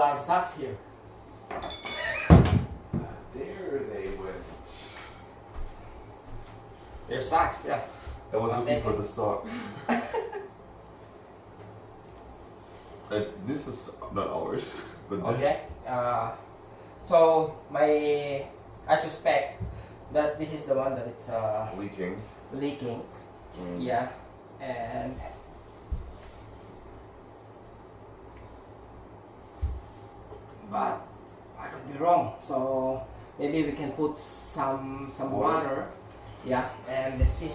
lot of socks here. There they went. There's socks, yeah. I was looking for the sock. Uh, this is not ours, but Okay. Uh, so my I suspect that this is the one that it's uh, leaking. leaking. Mm. Yeah, and but I could be wrong. So maybe we can put some some Water. Yeah, and let's see.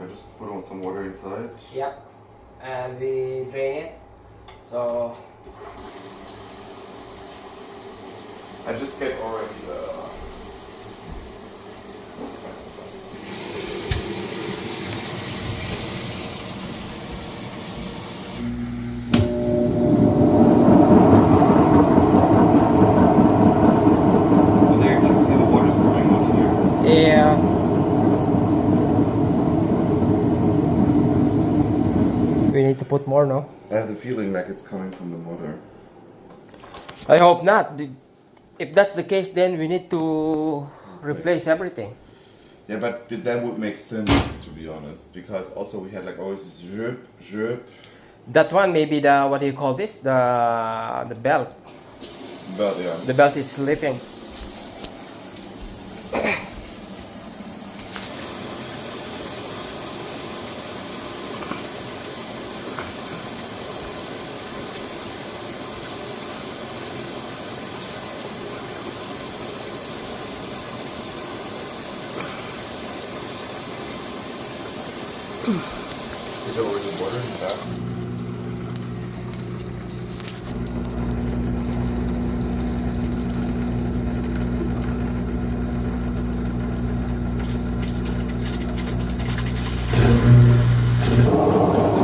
I just put on some water inside. Yep, and we drain it. So I just get already the. And there you can see the water's coming out here. yeah. Need to put more, no? I have the feeling like it's coming from the motor. I hope not. If that's the case, then we need to replace everything. Yeah, but that would make sense to be honest, because also we had like always this zhup, zhup, That one, maybe the what do you call this? The the belt. but yeah. The belt is slipping. Is there already water in the back?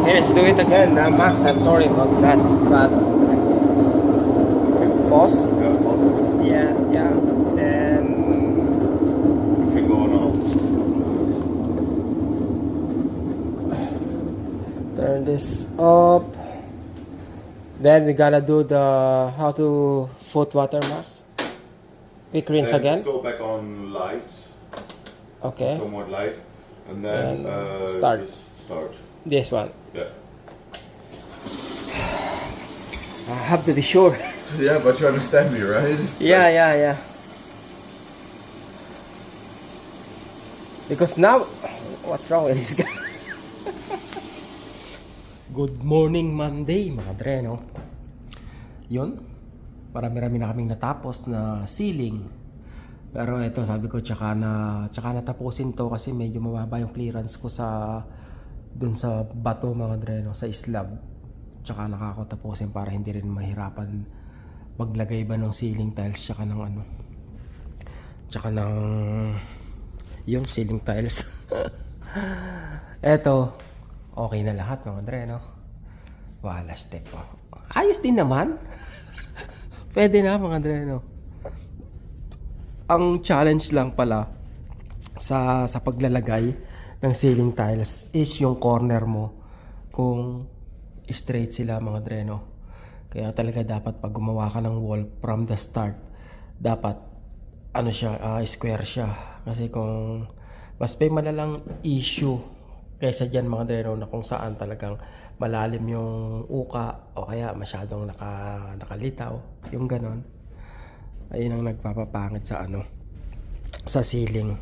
Let's do it again. Uh, Max, I'm sorry about that. But boss. Yeah, well, Yeah, yeah. Then you can go now. Turn this up. Then we gotta do the how to foot water mask. Quick rinse And again. Just go back on light, Okay. somewhat light, and then And uh, start. Start. This one. Yeah. I have to be sure. Yeah, but you understand me, right? Yeah, yeah, yeah. Because now, what's wrong with this guy? Good morning Monday, mga dre, no? Yun, marami-rami na kaming natapos na ceiling. Pero ito, sabi ko, tsaka na, tsaka natapusin to kasi medyo mababa yung clearance ko sa dun sa bato mga dre, no? Sa slab. Tsaka nakakatapusin para hindi rin mahirapan maglagay ba ng ceiling tiles tsaka ng ano tsaka ng yung ceiling tiles eto okay na lahat mga Andre no? Wala step po ayos din naman. Pwede na mga Andre no? Ang challenge lang pala sa sa paglalagay ng ceiling tiles is yung corner mo kung straight sila mga Andre no? Kaya talaga dapat pag gumawa ka ng wall from the start, dapat ano siya, ah, square siya. Kasi kung mas may malalang issue kaysa dyan mga dreno na kung saan talagang malalim yung uka o kaya masyadong naka, nakalitaw, yung ganon. Ayun ang nagpapapangit sa ano, sa ceiling.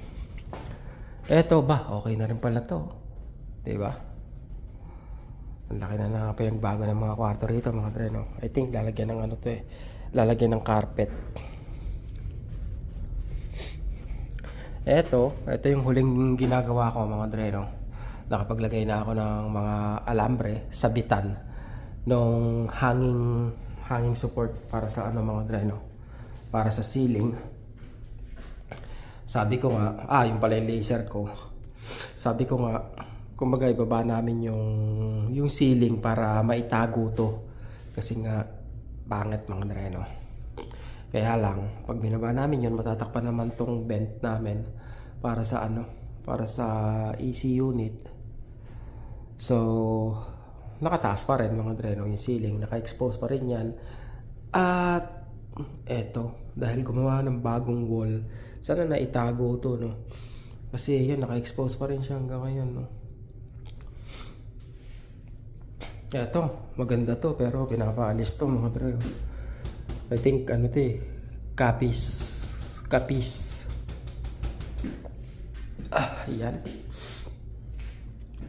Eto ba, okay na rin pala to. 'Di ba? Ang laki na na pa yung bago ng mga kwarto rito mga tre, no? I think lalagyan ng ano to eh. Lalagyan ng carpet. Eto, ito yung huling ginagawa ko mga tre, no? Nakapaglagay na ako ng mga alambre, sabitan nung hanging hanging support para sa ano mga tre, no? Para sa ceiling. Sabi ko nga, ah, yung pala yung laser ko. Sabi ko nga, kumbaga ibaba namin yung yung ceiling para maitago to kasi nga pangit mga dreno kaya lang pag binaba namin yun matatakpan naman tong vent namin para sa ano para sa AC unit so nakataas pa rin mga dreno yung ceiling, naka-expose pa rin yan. At eto, dahil gumawa ng bagong wall, sana na itago to no. Kasi yun, naka-expose pa rin siya hanggang ngayon no. Eto, maganda to pero pinapaalis to mga dreno. I think ano to eh, kapis. Kapis. Ah, yan.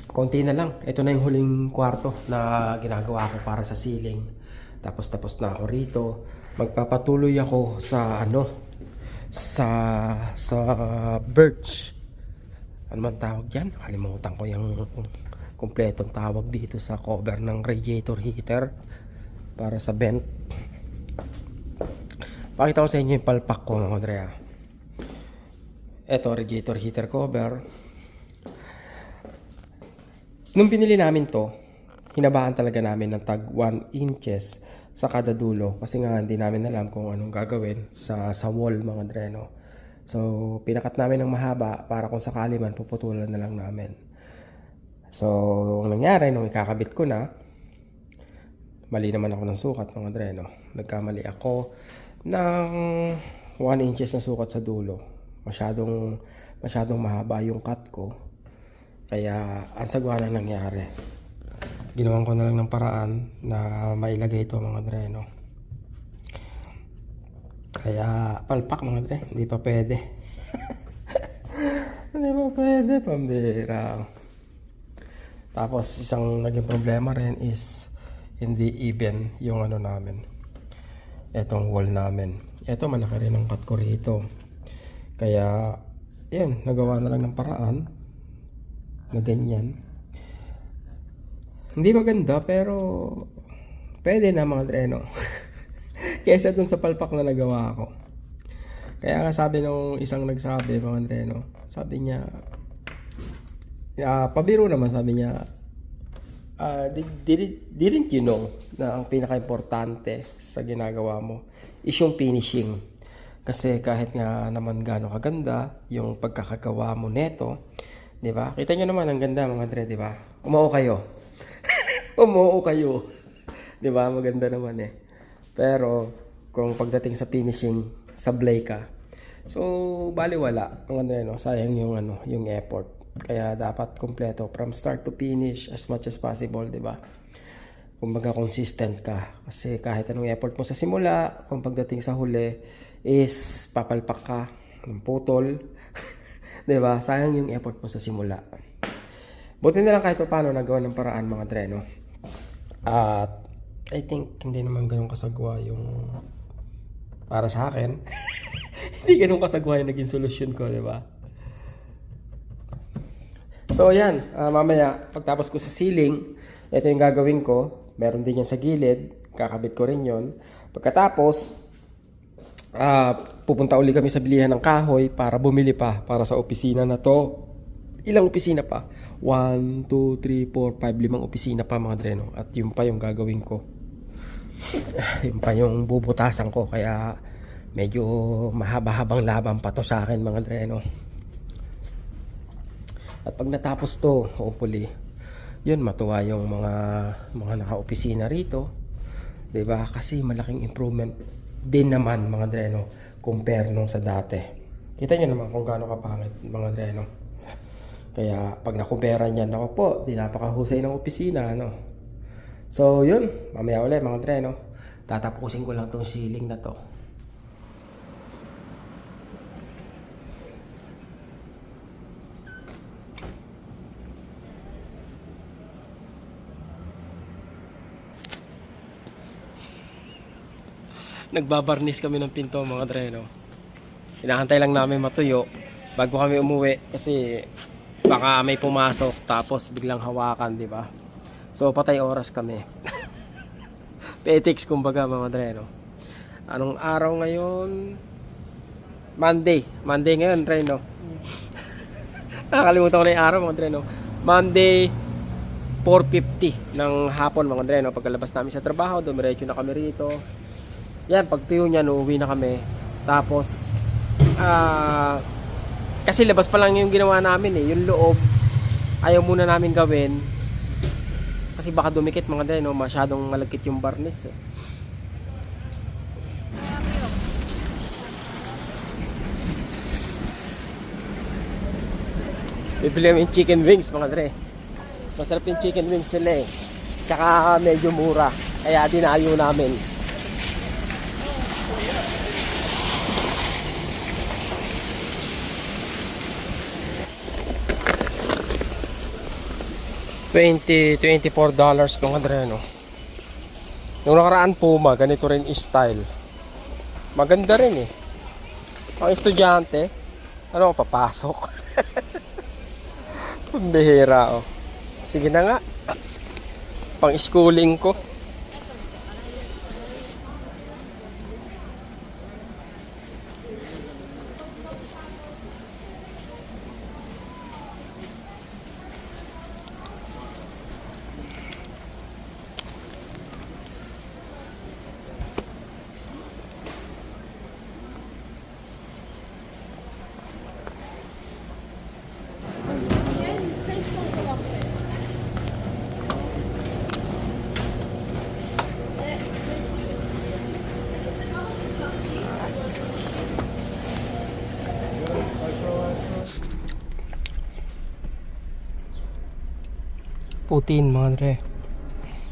Konti na lang. Ito na yung huling kwarto na ginagawa ko para sa ceiling. Tapos tapos na ako rito. Magpapatuloy ako sa ano sa sa birch. Ano man tawag yan? Kalimutan ko yung kumpletong tawag dito sa cover ng radiator heater para sa vent. Pakita ko sa inyo yung palpak ko Andrea. Ito, radiator heater cover. Nung binili namin to, hinabahan talaga namin ng tag 1 inches sa kada dulo kasi nga hindi namin alam kung anong gagawin sa sa wall mga dreno. So, pinakat namin ng mahaba para kung sakali man puputulan na lang namin. So, ang nangyari nung ikakabit ko na, mali naman ako ng sukat mga dreno. Nagkamali ako ng 1 inches na sukat sa dulo. Masyadong masyadong mahaba yung cut ko. Kaya ang sagwa na nangyari. Ginawan ko na lang ng paraan na mailagay ito mga dreno. Kaya palpak mga dre, hindi pa pwede. hindi pa pwede, pambira. Tapos isang naging problema rin is hindi even yung ano namin. Etong wall namin. Ito malaki rin ang cut ko rito. Kaya yun, nagawa na lang ng paraan na ganyan. Hindi maganda pero pwede na mga dreno. Kesa dun sa palpak na nagawa ko. Kaya nga sabi nung isang nagsabi mga dreno, sabi niya, ah, pabiro naman sabi niya, ah, did, did, didn't you know na ang pinaka-importante sa ginagawa mo is yung finishing. Kasi kahit nga naman gaano kaganda yung pagkakagawa mo neto, 'di ba? Kita niyo naman ang ganda mga dre, 'di ba? Umuo kayo. Umuo kayo. 'Di ba? Maganda naman eh. Pero kung pagdating sa finishing, sablay ka. So, baliwala. Ang ano no, sayang yung ano, yung effort. Kaya dapat kompleto from start to finish as much as possible, 'di ba? Kumbaga consistent ka. Kasi kahit anong effort mo sa simula, kung pagdating sa huli is papalpak ka ng putol. 'Di ba? Sayang yung effort mo sa simula. Buti na lang kahit pa paano nagawa ng paraan mga dreno. At I think hindi naman ganun kasagwa yung para sa akin. hindi ganun kasagwa yung naging solusyon ko, di ba? So, yan. Ah, mamaya, pagtapos ko sa ceiling, ito yung gagawin ko. Meron din yan sa gilid. Kakabit ko rin yon. Pagkatapos, ah, pupunta uli kami sa bilihan ng kahoy para bumili pa para sa opisina na to. Ilang opisina pa? 1, 2, 3, 4, 5, 5 opisina pa mga dreno. At yun pa yung gagawin ko. yun pa yung bubutasan ko. Kaya medyo mahaba-habang laban pa to sa akin mga dreno. At pag natapos to, hopefully, yun matuwa yung mga mga naka-opisina rito. 'Di ba? Kasi malaking improvement din naman mga dreno compare nung sa dati. Kita niyo naman kung gaano kapangit mga dreno. Kaya pag nakumpera niyan, ako po, di napakahusay ng opisina, ano. So, yun. Mamaya ulit mga dreno. Tatapusin ko lang tong ceiling na to. Nagbabarnis kami ng pinto mga dreno. Inaantay lang namin matuyo bago kami umuwi kasi baka may pumasok tapos biglang hawakan, di ba? So patay oras kami. Petics kumbaga mga dreno. Anong araw ngayon? Monday. Monday ngayon, Reno. Nakakalimutan ko na yung araw mga dreno. Monday 4.50 ng hapon mga dreno. Pagkalabas namin sa trabaho, dumiretso na kami rito. Yan, pag tuyo niya, uuwi na kami. Tapos, ah, kasi labas pa lang yung ginawa namin eh. Yung loob, ayaw muna namin gawin. Kasi baka dumikit mga dre, no? Masyadong malagkit yung barnis eh. Bibili kami chicken wings mga dre. Masarap yung chicken wings nila eh. Tsaka medyo mura. Kaya dinayo namin. Twenty, twenty-four dollars mga dre, no? Yung nakaraan Puma, ganito rin style. Maganda rin eh. Ang estudyante, ano, papasok. Pambihira, oh. Sige na nga. Pang schooling ko. Putin mga dre.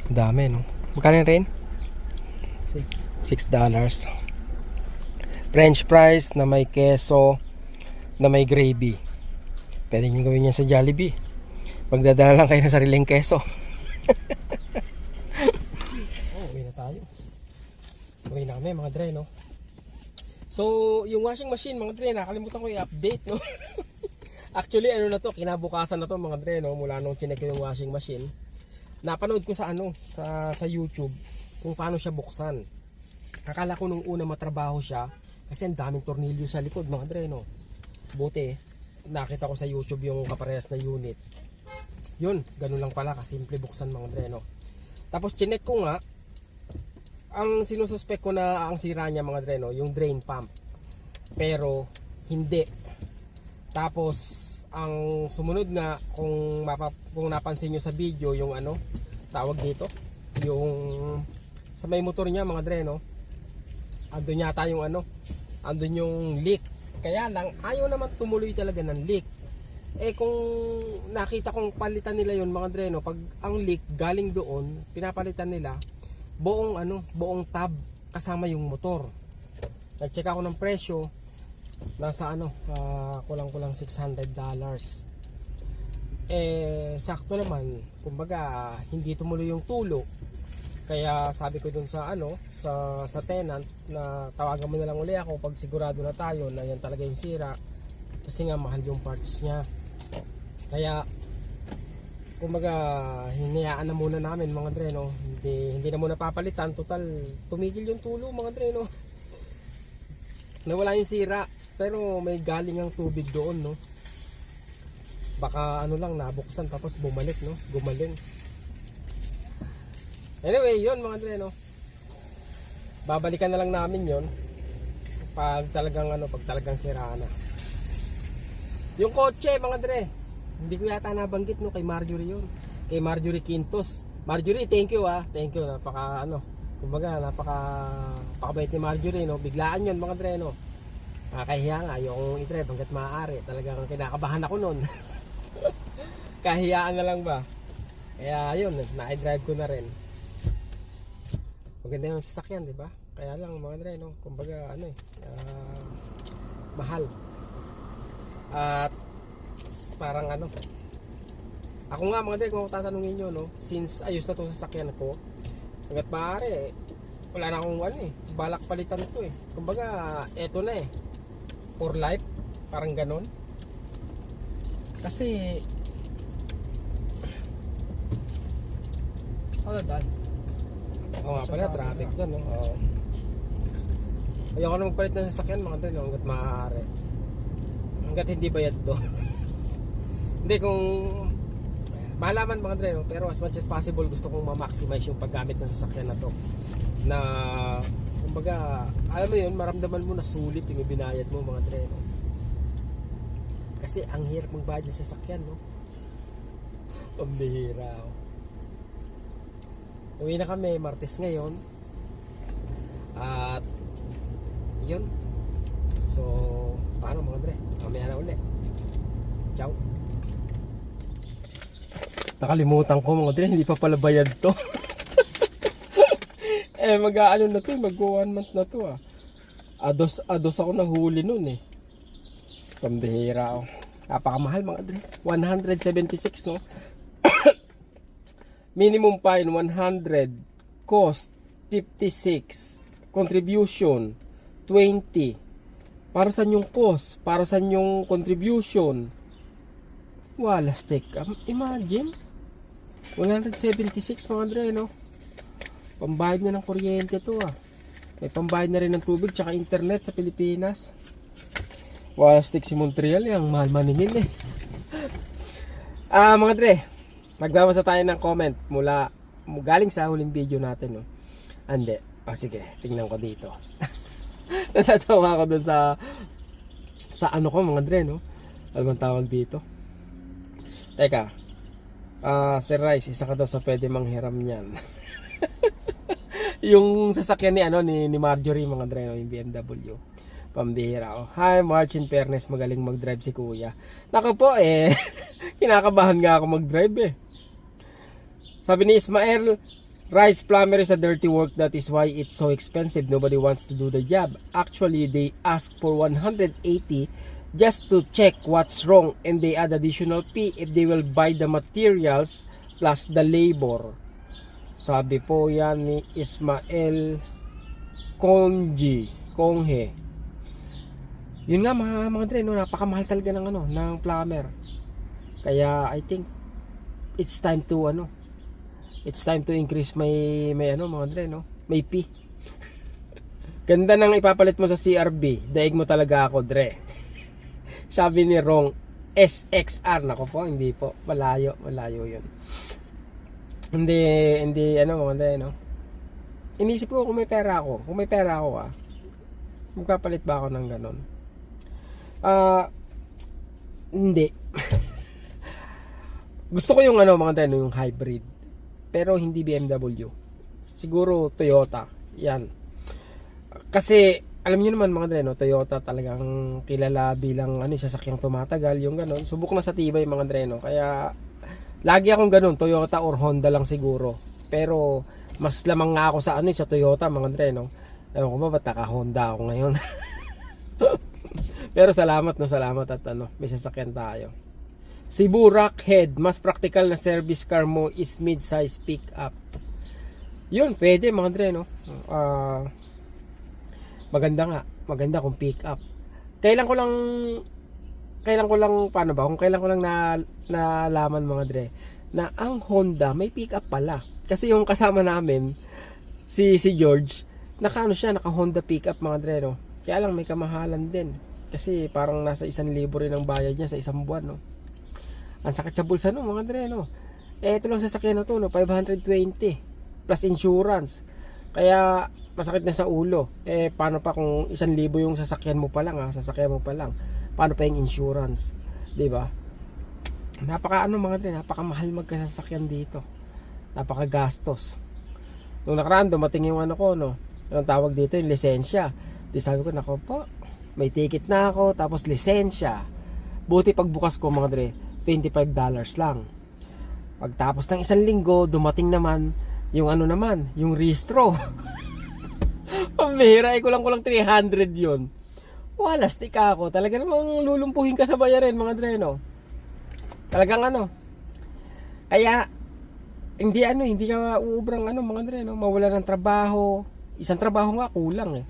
Dami no. Magkano rin? 6 dollars. French fries na may keso na may gravy. Pwede nyo gawin yan sa Jollibee. Magdadala lang kayo ng sariling keso. oh, uwi na tayo. Uwi na kami mga dre no. So, yung washing machine mga dre, nakalimutan ko i-update no. Actually, ano na to, kinabukasan na to mga dre, no, mula nung chinek yung washing machine. Napanood ko sa ano, sa sa YouTube kung paano siya buksan. Akala ko nung una matrabaho siya kasi ang daming tornilyo sa likod mga dre, no. Buti, nakita ko sa YouTube yung kaparehas na unit. Yun, ganun lang pala, kasimple buksan mga dre, no. Tapos chinek ko nga, ang sinususpect ko na ang sira niya mga dre, no, yung drain pump. Pero, hindi. Tapos ang sumunod nga kung mapa, kung napansin nyo sa video yung ano tawag dito yung sa may motor niya mga dre no andun yata yung ano andun yung leak. Kaya lang ayaw naman tumuloy talaga ng leak. Eh kung nakita kong palitan nila yun mga dre no pag ang leak galing doon pinapalitan nila buong ano buong tab kasama yung motor. Nagcheck ako ng presyo nasa ano ah, kulang-kulang 600 dollars. Eh sakto naman kumbaga hindi tumuloy yung tulo. Kaya sabi ko dun sa ano sa sa tenant na tawagan mo na lang uli ako pag sigurado na tayo na yan talaga yung sira. Kasi nga mahal yung parts niya. Kaya kumbaga hinayaan na muna namin mga dre no hindi, hindi na muna papalitan. Total tumigil yung tulo mga dre no nawala yung sira pero may galing ang tubig doon no? Baka ano lang nabuksan tapos bumalik no? Gumaling. Anyway yon mga dre no? Babalikan na lang namin yon pag talagang ano pag talagang sira na. Yung kotse mga dre hindi ko yata nabanggit no? Kay Marjorie yun. Kay Marjorie Quintos. Marjorie thank you ah. Thank you napaka ano kumbaga napaka pakabait ni Marjorie no biglaan yun mga dre no Nakakahiya nga yung i-drive hanggat maaari. Talagang kinakabahan ako noon. Kahiyaan na lang ba? Kaya yun, na-drive ko na rin. Maganda yung sasakyan, di ba? Kaya lang mga dre, no? Kumbaga, ano eh, ah, mahal. At parang ano, ako nga mga dre, kung tatanungin nyo, no? Since ayos na itong sasakyan ko, hanggat maaari, eh, wala na akong ano eh, balak palitan to eh. Kumbaga, eto na eh for life parang ganon kasi Ano dad? oo nga pala traffic doon no? oo ayoko na magpalit ng sasakyan mga no? hanggat maaari hanggat hindi bayad to hindi kung malaman mga dre no? pero as much as possible gusto kong ma-maximize yung paggamit ng sasakyan na to na kumbaga alam mo yun maramdaman mo na sulit yung binayad mo mga dre no? kasi ang hirap magbayad ng sasakyan no pambihira oh. Uwi na kami, Martes ngayon. At, yun. So, paano mga Dre? Mamaya na uli. Ciao. Nakalimutan ko mga Dre, hindi pa pala bayad to. eh, mag-aano na to, mag one month na to ah. Ados, ados ako nahuli nun eh. Pambihira ako. Napakamahal mga Dre. 176 no? Minimum fine 100. Cost 56. Contribution 20. Para sa yung cost? Para sa yung contribution? Wala stick. Um, imagine. 176 mga Dre no? Pambayad na ng kuryente to ah. May pambayad na rin ng tubig tsaka internet sa Pilipinas. Wala stick si Montreal yung mahal maningil eh. Ah, mga Dre, magbabasa tayo ng comment mula galing sa huling video natin, no. Ande. Ah, sige, tingnan ko dito. Natatawa ako dun sa sa ano ko mga Dre, no. Ano tawag dito? Teka. Ah, Sir Rice, isa ka daw sa pwede manghiram niyan. yung sasakyan ni ano ni, ni Marjorie mga Dre, no, yung BMW. Pambihira oh. Hi, March in fairness, magaling mag-drive si Kuya. Nako po eh, kinakabahan nga ako mag-drive eh. Sabi ni Ismael, Rice plumber is a dirty work that is why it's so expensive. Nobody wants to do the job. Actually, they ask for 180 just to check what's wrong and they add additional fee if they will buy the materials plus the labor. Sabi po yan ni Ismael Konji, Konghe. Yun nga mga mga dre, no, napakamahal talaga ng ano, ng plumber. Kaya I think it's time to ano, it's time to increase my may ano mga dre, no, may P. Ganda nang ipapalit mo sa CRB, daig mo talaga ako dre. Sabi ni Rong SXR nako po, hindi po, malayo, malayo 'yun. Hindi hindi ano mga dre, no. Inisip ko kung may pera ako, kung may pera ako ah, magpapalit ba ako ng ganon? Ah, hindi. Gusto ko yung ano mga tayo, yung hybrid. Pero hindi BMW. Siguro Toyota. Yan. Kasi alam niyo naman mga dreno, Toyota talagang kilala bilang ano, sasakyang tumatagal, yung ganun. Subok na sa tibay mga dreno. Kaya lagi akong ganun, Toyota or Honda lang siguro. Pero mas lamang nga ako sa ano, sa Toyota mga dreno. Ewan ko ba, ba't naka-Honda ako ngayon? Pero salamat no, salamat at ano, may sasakyan tayo. Cebu Rockhead, mas practical na service car mo is mid-size pickup. Yun, pwede mga Dre, no? Ah, maganda nga, maganda kung pickup. Kailan ko lang kailan ko lang paano ba? Kung kailan ko lang na nalaman mga Dre na ang Honda may pickup pala. Kasi yung kasama namin si si George, naka ano siya, naka Honda pickup mga Dre, no? Kaya lang may kamahalan din. Kasi parang nasa isang libo rin ang bayad niya sa isang buwan, no? Ang sakit sa bulsa, no, mga dre, no? Eh, ito lang sasakyan na to, no? 520 plus insurance. Kaya, masakit na sa ulo. Eh, paano pa kung isang libo yung sasakyan mo pa lang, ha? Sasakyan mo pa lang. Paano pa yung insurance? 'Di ba? Napaka ano mga dre, napakamahal magkasasakyan dito. Napakagastos. Nung nakaraan, dumating yung ano ko, no? Anong tawag dito, yung lisensya. Di sabi ko, nako po, may ticket na ako, tapos lisensya. Buti pagbukas ko mga dre, $25 lang. Pagtapos ng isang linggo, dumating naman yung ano naman, yung restro. Pambihira, eh, kulang kulang 300 yun. Wala, stick ako. Talaga namang lulumpuhin ka sa bayarin mga dre, no? Talagang ano. Kaya, hindi ano, hindi ka uubrang ano mga dre, no? Mawala ng trabaho. Isang trabaho nga kulang eh.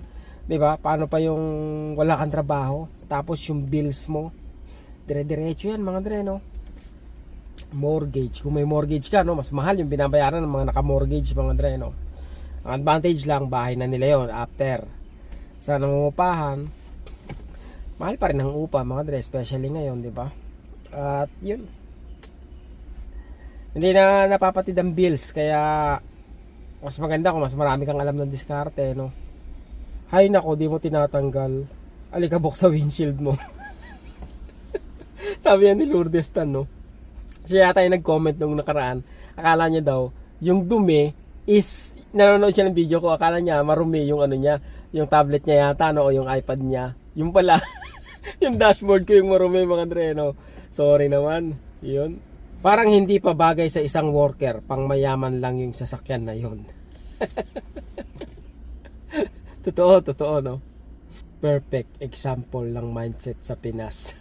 ba? Paano pa yung wala kang trabaho, tapos yung bills mo, dire-diretso 'yan mga dre, no? Mortgage. Kung may mortgage ka, no, mas mahal yung binabayaran ng mga naka-mortgage mga dre, no? Ang advantage lang, bahay na nila yon after. Sa nangungupahan, mahal pa rin ang upa mga dre, especially ngayon, 'di ba? At 'yun. Hindi na napapatid ang bills, kaya mas maganda kung mas marami kang alam ng diskarte, no? Hay nako, di mo tinatanggal. Alikabok sa windshield mo. Sabi yan ni Lourdes Tan, no? Siya yata yung nag-comment nung nakaraan. Akala niya daw, yung dumi, is nanonood siya ng video ko. Akala niya marumi yung ano niya, yung tablet niya yata no, o yung iPad niya. Yung pala, yung dashboard ko yung marumi mga Dre, no. Sorry naman. Yun. Parang hindi pa bagay sa isang worker, pang mayaman lang yung sasakyan na yun. totoo, totoo, no? Perfect example ng mindset sa Pinas.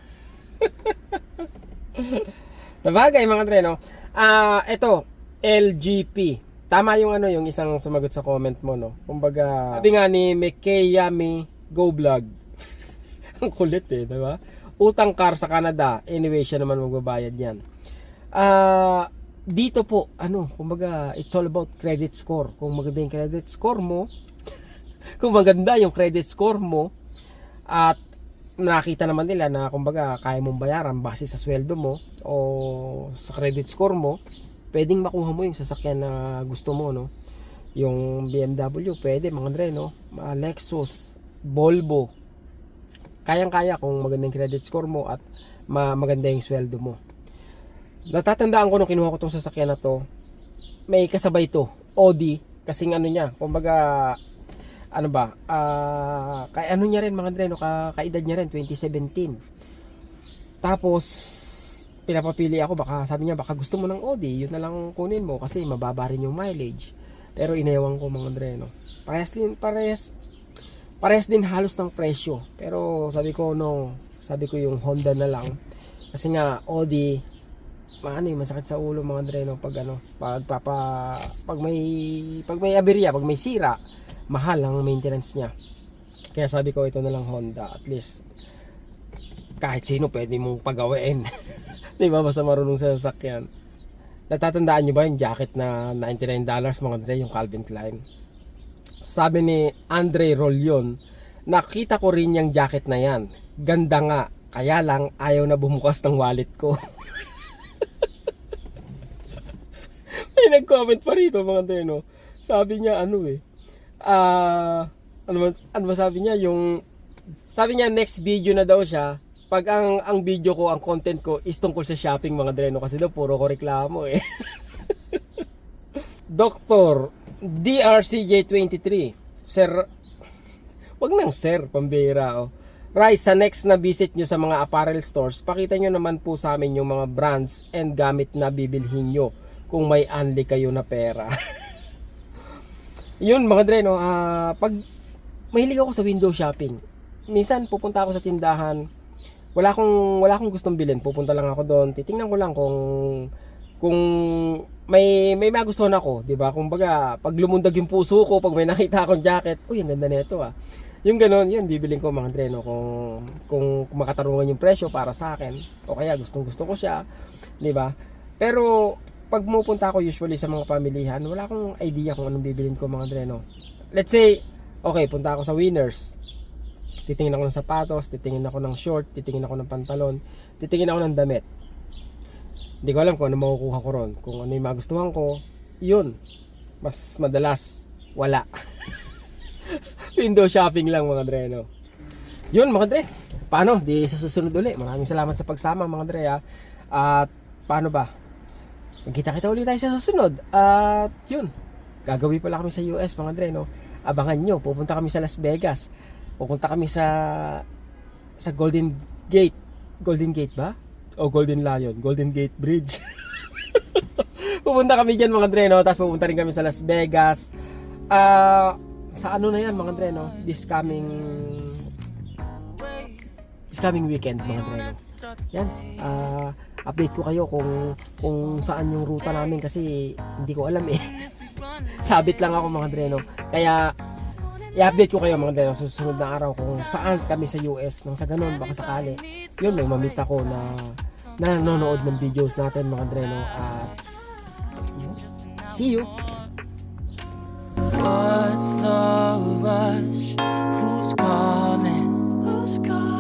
Sabagay mga Dre, no? Ah, ito, LGP. Tama yung ano, yung isang sumagot sa comment mo, no? Kumbaga, sabi nga ni McKay Yami Go Vlog. Ang kulit eh, di ba? Utang car sa Canada. Anyway, siya naman magbabayad yan. Ah, dito po, ano, kumbaga, it's all about credit score. Kung maganda yung credit score mo, kung maganda yung credit score mo, at nakita naman nila na kumbaga kaya mong bayaran base sa sweldo mo o sa credit score mo, pwedeng makuha mo yung sasakyan na gusto mo, no? Yung BMW, pwede, mga Andre, no? Ah, Lexus, Volvo. Kayang-kaya kung maganda yung credit score mo at ma maganda yung sweldo mo. Natatandaan ko nung kinuha ko tong sasakyan na to, may kasabay to, Audi, kasing ano niya, kumbaga ano ba, ah kay ano niya rin mga Andre, no, ka, kaedad niya rin 2017. Tapos pinapapili ako baka sabi niya baka gusto mo ng Audi, yun na lang kunin mo kasi mababa rin yung mileage. Pero inayawan ko mga Andre, no. Parehas din parehas parehas din halos ng presyo. Pero sabi ko no, sabi ko yung Honda na lang. Kasi nga Audi maano yung masakit sa ulo mga Andre, no, pag ano, pag papa pag may pag may aberya, pag may sira, mahal ang maintenance niya. Kaya sabi ko ito na lang Honda at least kahit sino pwede mong pagawain. 'Di ba? Basta marunong sa sasakyan. Natatandaan niyo ba yung jacket na $99 mga Dre, yung Calvin Klein? Sabi ni Andre Rolyon, nakita ko rin yung jacket na yan. Ganda nga, kaya lang ayaw na bumukas ng wallet ko. May nag-comment pa rito mga Dre, no? Sabi niya ano eh, ah, ano, ba- ano ba sabi niya, yung, sabi niya next video na daw siya, pag ang ang video ko, ang content ko is tungkol sa shopping mga dreno kasi daw puro ko reklamo eh. Doktor DRCJ23 Sir Wag nang sir, pambira oh. Rise, sa next na visit nyo sa mga apparel stores, pakita nyo naman po sa amin yung mga brands and gamit na bibilhin nyo kung may unli kayo na pera. Yun mga dre, no, ah, pag mahilig ako sa window shopping, minsan pupunta ako sa tindahan, wala akong wala akong gustong bilhin, pupunta lang ako doon, titingnan ko lang kung kung may may magustuhan ako, 'di ba? Kumbaga, pag lumundag yung puso ko, pag may nakita akong jacket, uy, ang ganda nito ah. Yung ganon, yun, bibiling ko mga Andre, no? Kung, kung makatarungan yung presyo para sa akin, o kaya gustong gusto ko siya, di ba? Pero, pag pupunta ako usually sa mga pamilihan, wala akong idea kung anong bibilin ko mga Andre, no? Let's say, okay, punta ako sa Winners, titingin ako ng sapatos, titingin ako ng short, titingin ako ng pantalon, titingin ako ng damit. Hindi ko alam kung ano makukuha ko ron. Kung ano yung magustuhan ko, yun. Mas madalas, wala. Window shopping lang mga dre, no? Yun mga dre. Paano? Di sa susunod uli. Maraming salamat sa pagsama mga dre, ha? At paano ba? Magkita-kita ulit tayo sa susunod. At yun. Gagawin pala kami sa US mga dre, no? Abangan nyo. Pupunta kami sa Las Vegas. Pupunta kami sa sa Golden Gate. Golden Gate ba? O Golden Lion? Golden Gate Bridge. pupunta kami dyan mga dre, no? Tapos pupunta rin kami sa Las Vegas. Ah, sa ano na yan mga dre, no? This coming this coming weekend mga dre, no? Yan. Ah, update ko kayo kung kung saan yung ruta namin kasi hindi ko alam eh. Sabit lang ako mga dre, no? Kaya i-update ko kayo mga dre, no? sa susunod na araw kung saan kami sa US nang sa ganun baka sakali yun may mamit ako na na nanonood ng videos natin mga dre, no? At yun. see you What's the rush? Who's calling? Who's calling?